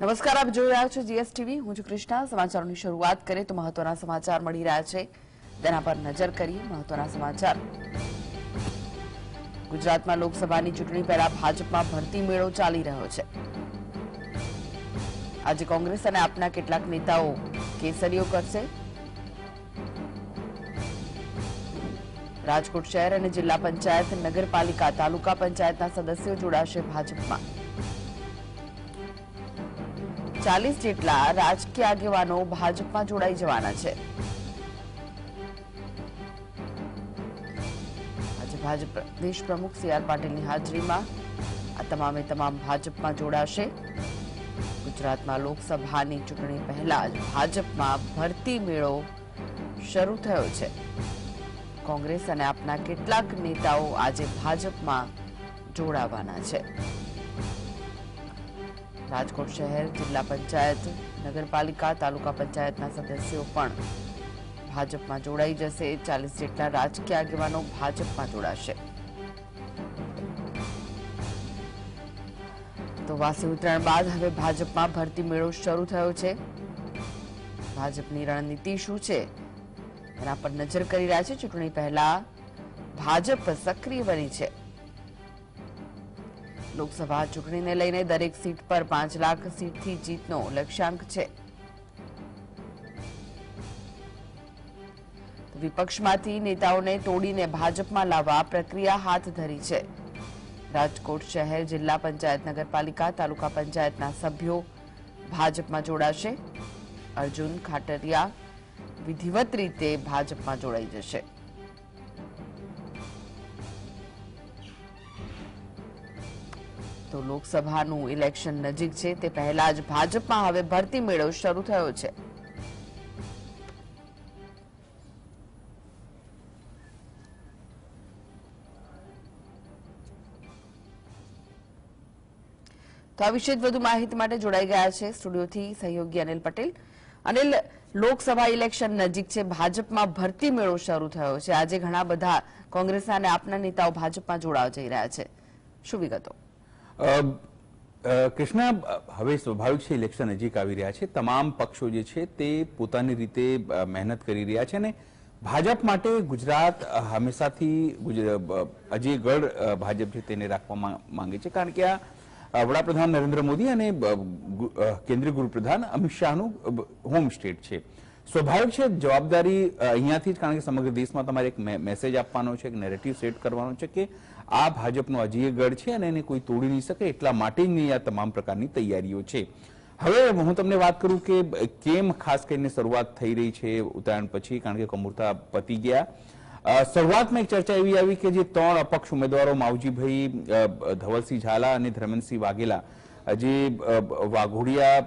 નમસ્કાર, આપ જોઈ રહ્યા છો જીએસટીવી. હું છું કૃષ્ણા. સમાચારોની શરૂઆત કરીએ તો મહત્વના સમાચાર મળી રહ્યા છે. તેના પર નજર કરીએ મહત્વના સમાચાર. ગુજરાતમાં લોકસભાની ચૂંટણી પહેલા ભાજપમાં ભરતી મેળો ચાલી રહ્યો છે. આજે કોંગ્રેસ અને આપના કેટલાક નેતાઓ કેસરીઓ કરશે. રાજકોટ શહેર અને જિલ્લા પંચાયત નગરપાલિકા તાલુકા પંચાયતના સદસ્યો જોડાશે ભાજપમાં. ચાલીસ જેટલા રાજકીય આગેવાનો ભાજપમાં જોડાઈ જવાના છે. આજે ભાજપ પ્રદેશ પ્રમુખ સી આર પાટીલની હાજરીમાં આ તમામે તમામ ભાજપમાં જોડાશે. ગુજરાતમાં લોકસભાની ચૂંટણી પહેલા જ ભાજપમાં ભરતી મેળો શરૂ થયો છે. કોંગ્રેસ અને આપના કેટલાક નેતાઓ આજે ભાજપમાં જોડાવાના છે. રાજકોટ શહેર, જિલ્લા પંચાયત, નગરપાલિકા, તાલુકા પંચાયતના સદસ્યો પણ ભાજપમાં જોડાઈ જશે. ચાલીસ જેટલા રાજકીય આગેવાનો ભાજપમાં જોડાશે. તો વાસી ઉત્તરાયણ બાદ હવે ભાજપમાં ભરતી મેળો શરૂ થયો છે. ભાજપની રણનીતિ શું છે? એના પર નજર કરી રહ્યા છે. ચૂંટણી પહેલા ભાજપ સક્રિય બની છે. લોકસભા ચૂંટણીને લઈને દરેક સીટ પર પાંચ લાખ સીટથી જીતનો લક્ષ્યાંક છે. વિપક્ષમાંથી નેતાઓને તોડીને ભાજપમાં લાવવા પ્રક્રિયા હાથ ધરી છે. રાજકોટ શહેર જિલ્લા પંચાયત નગરપાલિકા તાલુકા પંચાયતના સભ્યો ભાજપમાં જોડાશે. અર્જુન ખાટરિયા વિધિવત રીતે ભાજપમાં જોડાઈ જશે. તો લોકસભાનું ઇલેક્શન નજીક છે, તે પહેલા જ ભાજપમાં હવે ભરતી મેળો શરૂ થયો છે. તો આ વિશે વધુ માહિતી માટે જોડાઈ ગયા છે સ્ટુડિયોથી સહયોગી અનિલ પટેલ. અનિલ, લોકસભા ઇલેક્શન નજીક છે, ભાજપમાં ભરતી મેળો શરૂ થયો છે. આજે ઘણા બધા કોંગ્રેસના અને આપના નેતાઓ ભાજપમાં જોડાવા જઈ રહ્યા છે. શું વિગતો? કૃષ્ણા, હવે સ્વાભાવિક છે ઇલેક્શન નજીક આવી રહ્યા છે. તમામ પક્ષો જે છે તે પોતાની રીતે મહેનત કરી રહ્યા છે અને ભાજપ માટે ગુજરાત હંમેશાથી ગુજ- ગઢ ભાજપ છે તેને રાખવા માંગે છે. કારણ કે આ વડાપ્રધાન નરેન્દ્ર મોદી અને કેન્દ્રીય ગૃહપ્રધાન અમિત શાહનું હોમ સ્ટેટ છે. સ્વાભાવિક છે, જવાબદારી અહીંયાથી જ કારણ કે સમગ્ર દેશમાં તમારે એક મેસેજ આપવાનો છે, એક નેરેટિવ સેટ કરવાનો છે કે આ ભાજપનો અજય ગઢ છે અને એને કોઈ તોડી નહીં શકે એટલા માટેની આ તમામ પ્રકારની તૈયારીઓ છે. હવે હું તમને વાત કરું કે કેમ ખાસ કરીને શરૂઆત થઈ રહી છે ઉત્તરાયણ પછી, કારણ કે કમૂરતા પતી ગયા. શરૂઆતમાં એક ચર્ચા એવી આવી કે જે ત્રણ અપક્ષ ઉમેદવારો, માવજીભાઈ ધવલસિંહ ઝાલા અને ધર્મેન્દ્રસિંહ વાઘેલા, જે વાઘોડિયા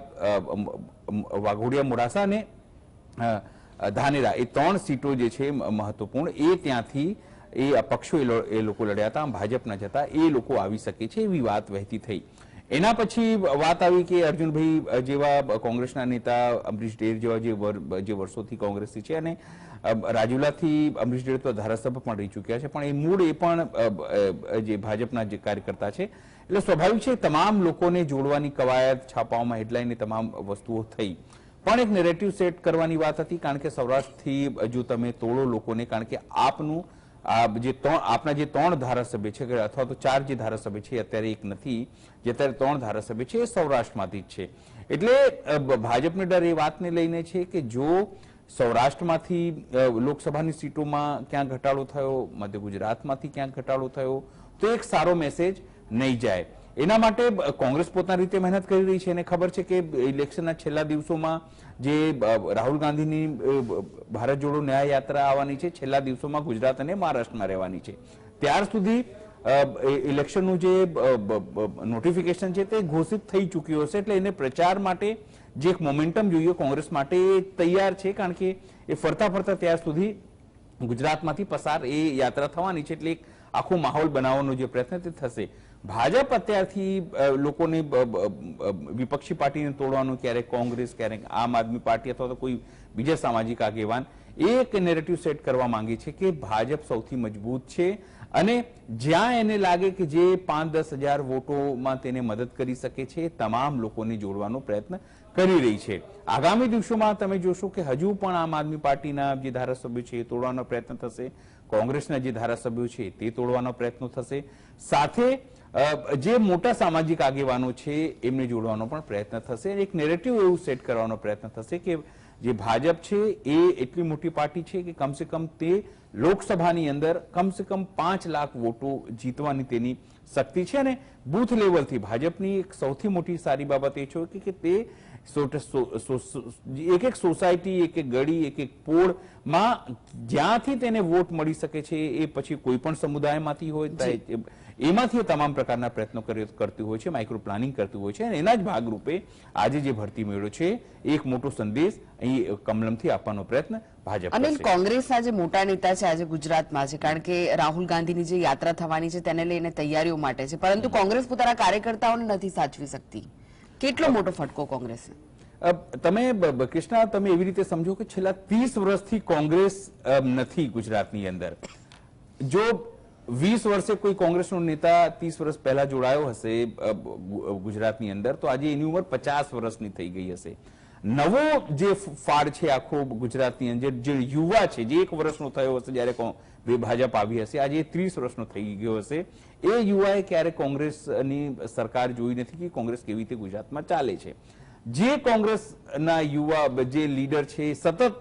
વાઘોડિયા મોડાસા અને ધાનેરા. એ ત્રણ સીટો જે છે મહત્વપૂર્ણ. એ ત્યાંથી એ અપક્ષો એ લોકો લડ્યા હતા ભાજપના જતા એ લોકો આવી શકે છે એવી વાત વહેતી થઈ. એના પછી વાત આવી કે અર્જુનભાઈ જેવા કોંગ્રેસના નેતા, અમરીશ ડેર જેવા જે જે વર્ષોથી કોંગ્રેસથી છે અને રાજુલાથી અમરીશ ડેર તો ધારાસભ્ય પણ રહી ચૂક્યા છે. પણ એ મૂળ એ પણ જે ભાજપના જે કાર્યકર્તા છે. એટલે સ્વાભાવિક છે, તમામ લોકોને જોડવાની કવાયત છાપાઓમાં હેડલાઇન તમામ વસ્તુઓ થઈ. પણ એક નેરેટિવ સેટ કરવાની વાત હતી, કારણ કે સૌરાષ્ટ્રથી જો તમે તોડો લોકોને, કારણ કે આપનું, આ જે ત્રણ, આપના જે ત્રણ ધારાસભ્ય છે, કે અથવા તો ચાર જે ધારાસભ્ય છે અત્યારે એક નથી, જે અત્યારે ત્રણ ધારાસભ્ય છે, એ સૌરાષ્ટ્રમાંથી જ છે. એટલે ભાજપને ડર એ વાતને લઈને છે કે જો સૌરાષ્ટ્રમાંથી લોકસભાની સીટોમાં ક્યાં ઘટાડો થયો, મધ્ય ગુજરાતમાંથી ક્યાં ઘટાડો થયો, તો એક સારો મેસેજ નહીં જાય. એના માટે કોંગ્રેસ પોતાની રીતે મહેનત કરી રહી છે. એને ખબર છે કે ઇલેક્શનના છેલ્લા દિવસોમાં જે રાહુલ ગાંધીની ભારત જોડો ન્યાય યાત્રા આવવાની છે, છેલ્લા દિવસોમાં ગુજરાત અને મહારાષ્ટ્રમાં રહેવાની છે. ત્યાર સુધી ઇલેક્શનનું જે નોટિફિકેશન છે તે ઘોષિત થઈ ચૂક્યું હશે. એટલે એને પ્રચાર માટે જે એક મોમેન્ટમ જોઈએ, કોંગ્રેસ માટે એ તૈયાર છે, કારણ કે એ ફરતા ફરતા ત્યાર સુધી ગુજરાતમાંથી પસાર એ યાત્રા થવાની છે. એટલે એક આખો માહોલ બનાવવાનો જે પ્રયત્ન તે થશે. ભાજપ અત્યારથી લોકોને વિપક્ષી પાર્ટીને તોડવાનું, ક્યારેક કોંગ્રેસ, ક્યારેક આમ આદમી પાર્ટી અથવા તો કોઈ બીજા સામાજિક આગેવાન, એક નેરેટિવ સેટ કરવા માંગે છે કે ભાજપ સૌથી મજબૂત છે અને જ્યાં એને લાગે કે જે પાંચ દસ હજાર વોટોમાં તેને મદદ કરી શકે છે, તમામ લોકોને જોડવાનો પ્રયત્ન કરી રહી છે. આગામી દિવસોમાં તમે જોશો કે હજુ પણ આમ આદમી પાર્ટીના જે ધારાસભ્યો છે એ તોડવાનો પ્રયત્ન થશે. કોંગ્રેસના જે ધારાસભ્યો છે, તે તોડવાનો પ્રયત્ન થશે. સાથે જે મોટા સામાજિક આગેવાનો છે, એમને જોડવાનો પણ પ્રયત્ન થશે એક નેરેટિવ એવું સેટ કરવાનો પ્રયત્ન થશે કે જે ભાજપ છે, એ એટલી મોટી પાર્ટી છે કે કમસે કમ તે લોકસભાની અંદર કમસે કમ પાંચ લાખ વોટો જીતવાની તેની શક્તિ છે અને બૂથ લેવલથી ભાજપની એક સૌથી મોટી સારી બાબત એ છે કે- તે એક એક સોસાયટી એક એક ગળી એક એક પોળમાં જ્યાંથી તેને વોટ મળી શકે છે એ પછી કોઈ પણ સમુદાયમાંથી હોય એમાંથી તમામ પ્રકારના પ્રયત્નો કરતી હોય છે માઇક્રો પ્લાનિંગ કરતી હોય છે અને એના જ ભાગરૂપે આજે જે ભરતી મેળો છે એક મોટો સંદેશ અહીં કમલમથી આપવાનો પ્રયત્ન ભાજપ અનિલ કોંગ્રેસના જે મોટા નેતા છે આજે ગુજરાતમાં છે કારણ કે રાહુલ ગાંધીની જે યાત્રા થવાની છે તેને લઈને તૈયારીઓ માટે છે. પરંતુ કોંગ્રેસ પોતાના કાર્યકર્તાઓને નથી સાચવી શકતી. કેટલો મોટો ફટકો કોંગ્રેસ? તમે કૃષ્ણા તમે એવી રીતે સમજો કે છેલ્લા ત્રીસ વર્ષથી કોંગ્રેસ નથી ગુજરાતની અંદર. જો વીસ વર્ષે કોઈ કોંગ્રેસનો નેતા ત્રીસ વર્ષ પહેલા જોડાયો હશે ગુજરાતની અંદર તો આજે એની ઉંમર પચાસ વર્ષની થઈ ગઈ હશે. નવો જે ફાળ છે આખો ગુજરાતની અંદર, જે યુવા છે, જે એક વર્ષનો થયો હશે જ્યારે ભાજપ આવી હશે, આજે ત્રીસ વર્ષનો થઈ ગયો હશે. એ યુવાએ ક્યારે કોંગ્રેસની સરકાર જોઈ નથી કે કોંગ્રેસ કેવી રીતે ગુજરાતમાં ચાલે છે. જે કોંગ્રેસના યુવા, જે લીડર છે, એ સતત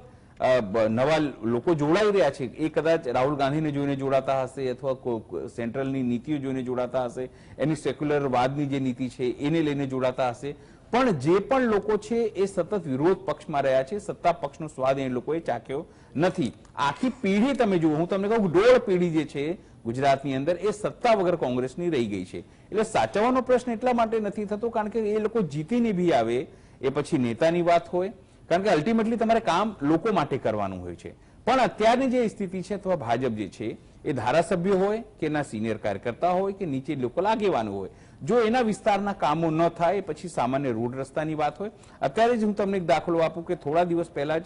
નવા લોકો જોડાઈ રહ્યા છે. એ કદાચ રાહુલ ગાંધીને જોઈને જોડાતા હશે અથવા સેન્ટ્રલની નીતિઓ જોઈને જોડાતા હશે. એની સેક્યુલર વાદની જે નીતિ છે, એને લઈને જોડાતા હશે. પણ જે પણ લોકો છે એ સતત વિરોધ પક્ષમાં રહ્યા છે, સત્તા પક્ષનો સ્વાદ એ લોકોએ ચાખ્યો નથી. આખી પેઢી તમે જુઓ, હું તમને કહું ડોળ પેઢી જે છે ગુજરાતની અંદર એ સત્તા વગર કોંગ્રેસની રહી ગઈ છે. એટલે સાચવવાનો પ્રશ્ન એટલા માટે નથી થતો, કારણ કે એ લોકો જીતીને બી આવે, એ પછી નેતાની વાત હોય. કારણ કે અલ્ટિમેટલી તમારે કામ લોકો માટે કરવાનું હોય છે. પણ અત્યારની જે સ્થિતિ છે અથવા ભાજપ જે છે, એ ધારાસભ્ય હોય કે એના સિનિયર કાર્યકર્તા હોય કે નીચે લોકો આગેવાનો હોય જો એના વિસ્તારના કામો ન થાય પછી સામાન્ય રોડ રસ્તાની વાત હોય. અત્યારે જ હું તમને એક દાખલો આપું કે થોડા દિવસ પહેલા જ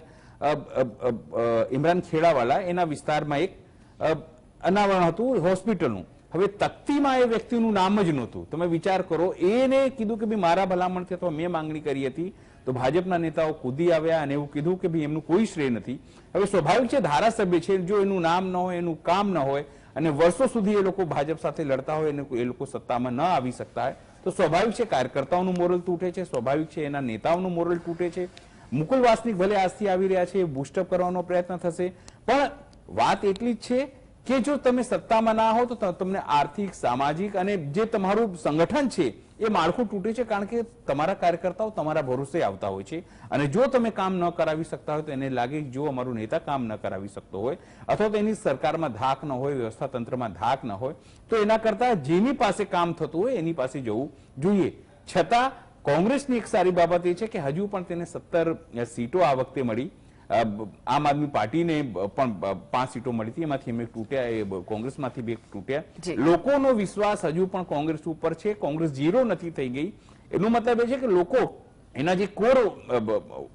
ઇમરાન ખેડાવાલા એના વિસ્તારમાં એક અનાવરણ હતું હોસ્પિટલનું. હવે તકતીમાં એ વ્યક્તિનું નામ જ નહોતું. તમે વિચાર કરો, એને કીધું કે ભાઈ મારા ભલામણથી અથવા મેં માંગણી કરી હતી. તો ભાજપના નેતાઓ કૂદી આવ્યા અને એવું કીધું કે ભાઈ એમનું કોઈ શ્રેય નથી. હવે સ્વાભાવિક છે, ધારાસભ્ય છે, જો એનું નામ ન હોય, એનું કામ ન હોય અને વર્ષો સુધી એ લોકો ભાજપ સાથે લડતા હોય અને એ લોકો સત્તામાં ન આવી શકતા હોય, તો સ્વાભાવિક છે કાર્યકર્તાઓનું મોરલ તૂટે છે, સ્વાભાવિક છે એના નેતાઓનું મોરલ તૂટે છે. મુકુલ વાસનિક ભલે આજથી આવી રહ્યા છે બુસ્ટઅપ કરવાનો પ્રયત્ન થશે. પણ વાત એટલી જ છે કે જો તમે સત્તામાં ના હો તો તમને આર્થિક, સામાજિક અને જે તમારું સંગઠન છે, એ માળખું તૂટે છે કારણ કે તમારા કાર્યકર્તાઓ તમારા ભરોસે આવતા હોય છે. અને જો તમે કામ ન કરાવી શકતા હોય તો એને લાગે જો અમારું નેતા કામ ન કરાવી શકતો હોય, અથવા તો એની સરકારમાં ધાક ન હોય, વ્યવસ્થા તંત્રમાં ધાક ન હોય, તો એના કરતા જેની પાસે કામ થતું હોય એની પાસે જવું જોઈએ. છતાં કોંગ્રેસની એક સારી બાબત એ છે કે હજુ પણ તેને સત્તર સીટો આ વખતે મળી. આમ આદમી પાર્ટીને પણ પાંચ સીટો મળી હતી. એમાંથી અમે તૂટ્યા એ કોંગ્રેસમાંથી બે તૂટ્યા. લોકોનો વિશ્વાસ હજુ પણ કોંગ્રેસ ઉપર છે. કોંગ્રેસ ઝીરો નથી થઈ ગઈ. એનો મતલબ એ છે કે લોકો એના જે કોર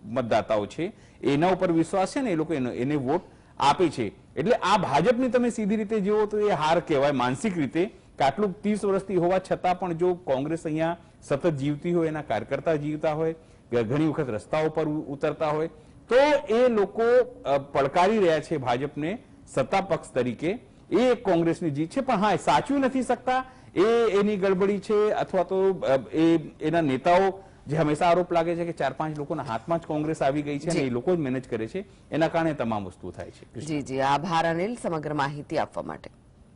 મતદાતાઓ છે એના ઉપર વિશ્વાસ છે ને એ લોકો એનો- વોટ આપે છે. એટલે આ ભાજપની તમે સીધી રીતે જુઓ તો એ હાર કહેવાય માનસિક રીતે કે આટલું ત્રીસ વર્ષથી હોવા છતાં પણ જો કોંગ્રેસ અહીંયા સતત જીવતી હોય એના કાર્યકર્તા જીવતા હોય ઘણી વખત રસ્તાઓ પર ઉતરતા હોય તો એ લોકો પડકારી રહ્યા છે ભાજપને સત્તા પક્ષ તરીકે. એ કોંગ્રેસની જીત છે પણ હા એ સાચવી નથી શકતા. એ એની ગડબડી છે અથવા તો એ એના નેતાઓ જે હંમેશા આરોપ લાગે છે કે ચાર પાંચ લોકોના હાથમાં જ કોંગ્રેસ આવી ગઈ છે અને એ લોકો જ મેનેજ કરે છે. એના કારણે તમામ વસ્તુ થાય છે. જી જી. આભાર અનિલ સમગ્ર માહિતી આપવા માટે.